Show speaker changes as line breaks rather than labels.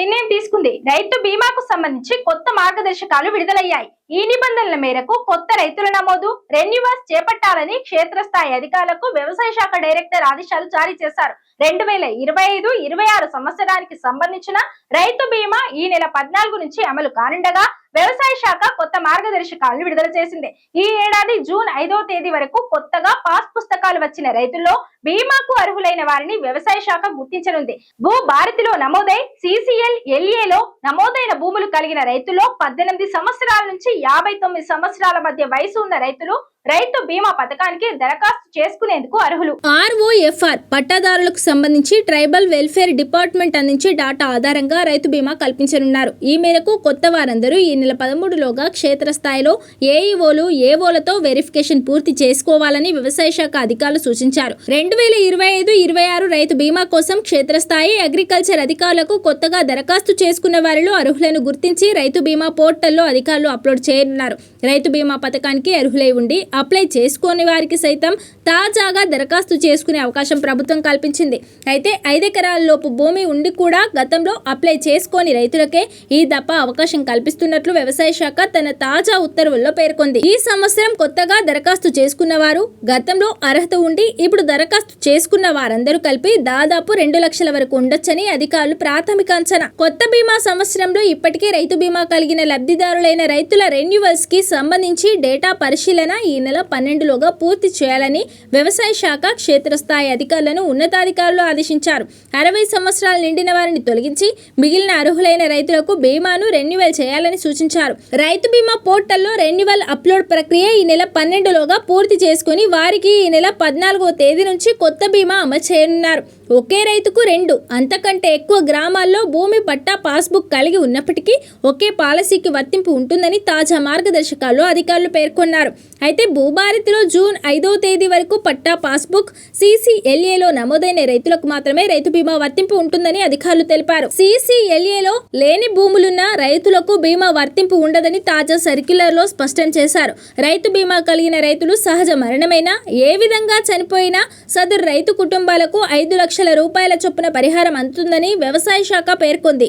నిర్ణయం తీసుకుంది. రైతు బీమాకు సంబంధించి కొత్త మార్గదర్శకాలు విడుదలయ్యాయి. ఈ నిబంధనల మేరకు కొత్త రైతుల నమోదు రెన్యూవర్స్ చేపట్టాలని క్షేత్రస్థాయి అధికారులకు వ్యవసాయ శాఖ డైరెక్టర్ ఆదేశాలు జారీ చేశారు. రెండు వేల ఇరవై ఐదు ఇరవై ఆరు సంవత్సరానికి సంబంధించిన రైతు బీమా ఈ నెల పద్నాలుగు నుంచి అమలు కానుండగా వ్యవసాయ శాఖ కొత్త మార్గదర్శకాలను విడుదల చేసింది. ఈ ఏడాది జూన్ ఐదవ తేదీ వరకు కొత్తగా పాస్ పుస్తకాలు వచ్చిన రైతుల్లో బీమాకు అర్హులైన వారిని వ్యవసాయ శాఖ గుర్తించనుంది. భూ భారతిలో నమోదై సిసిఎల్ ఎల్ఏలో నమోదైన భూములు కలిగిన రైతుల్లో పద్దెనిమిది సంవత్సరాల నుంచి యాభై తొమ్మిది సంవత్సరాల మధ్య వయసు ఉన్న రైతులు రైతు బీమా పథకానికి దరఖాస్తు చేసుకునేందుకు అర్హులు.
ఆర్ఓఎఫ్ఆర్ పట్టాదారులకు సంబంధించి ట్రైబల్ వెల్ఫేర్ డిపార్ట్మెంట్ అందించే డాటా ఆధారంగా రైతు బీమా కల్పించనున్నారు. ఈ మేరకు కొత్త వారందరూ ఈ నెల పదమూడులోగా క్షేత్రస్థాయిలో ఏఈఓలు ఏఓలతో వెరిఫికేషన్ పూర్తి చేసుకోవాలని వ్యవసాయ శాఖ అధికారులు సూచించారు. రెండు వేల ఇరవై ఐదు ఇరవై ఆరు రైతు బీమా కోసం క్షేత్రస్థాయి అగ్రికల్చర్ అధికారులకు కొత్తగా దరఖాస్తు చేసుకున్న వారిలో అర్హులను గుర్తించి రైతు బీమా పోర్టల్లో అధికారులు అప్లోడ్ చేయనున్నారు. రైతు బీమా పథకానికి అర్హులై ఉండి అప్లై చేసుకోని వారికి సైతం తాజాగా దరఖాస్తు చేసుకునే అవకాశం ప్రభుత్వం కల్పించింది. అయితే ఐదెకరాల లోపు భూమి ఉండి కూడా గతంలో అప్లై చేసుకోని రైతులకే ఈ దప్ప అవకాశం కల్పిస్తున్నట్లు వ్యవసాయ శాఖ తన తాజా ఉత్తర్వుల్లో పేర్కొంది. ఈ సంవత్సరం కొత్తగా దరఖాస్తు చేసుకున్న వారు గతంలో అర్హత ఉండి ఇప్పుడు దరఖాస్తు చేసుకున్న వారందరూ కలిపి దాదాపు రెండు లక్షల వరకు ఉండొచ్చని అధికారులు ప్రాథమిక అంచనా. కొత్త బీమా సంవత్సరంలో ఇప్పటికే రైతు బీమా కలిగిన లబ్ధిదారులైన రైతుల రెన్యువల్స్కి సంబంధించి డేటా పరిశీలన ఈ నెల పన్నెండులోగా పూర్తి చేయాలని వ్యవసాయ శాఖ క్షేత్రస్థాయి అధికారులను ఉన్నతాధికారులు ఆదేశించారు. అరవై సంవత్సరాలు నిండిన వారిని తొలగించి మిగిలిన అర్హులైన రైతులకు బీమాను రెన్యువల్ చేయాలని సూచించారు. రైతు బీమా పోర్టల్లో రెన్యువల్ అప్లోడ్ ప్రక్రియ ఈ నెల పన్నెండులోగా పూర్తి చేసుకుని వారికి ఈ నెల పద్నాలుగో తేదీ నుంచి కొత్త బీమా అమలు చేయనున్నారు. ఒకే రైతుకు రెండు అంతకంటే ఎక్కువ గ్రామాల్లో భూమి పట్టా పాస్బుక్ కలిగి ఉన్నప్పటికీ ఒకే పాలసీకి వర్తింపు ఉంటుందని తాజా మార్గదర్శకాల్లో అధికారులు పేర్కొన్నారు. అయితే భూభారతిలో జూన్ ఐదవ తేదీ వరకు పట్టా పాస్బుక్ సీసీఎల్ఏలో నమోదైన రైతులకు మాత్రమే రైతు బీమా వర్తింపు ఉంటుందని అధికారులు తెలిపారు. సీసీఎల్ఏలో లేని భూములున్న రైతులకు బీమా వర్తింపు ఉండదని తాజా సర్క్యులర్లో స్పష్టం చేశారు. రైతు బీమా కలిగిన రైతులు సహజ మరణమైనా ఏ విధంగా చనిపోయినా సదరు రైతు కుటుంబాలకు ఐదు లక్షల రూపాయల చొప్పున పరిహారం అందుతుందని వ్యవసాయ శాఖ పేర్కొంది.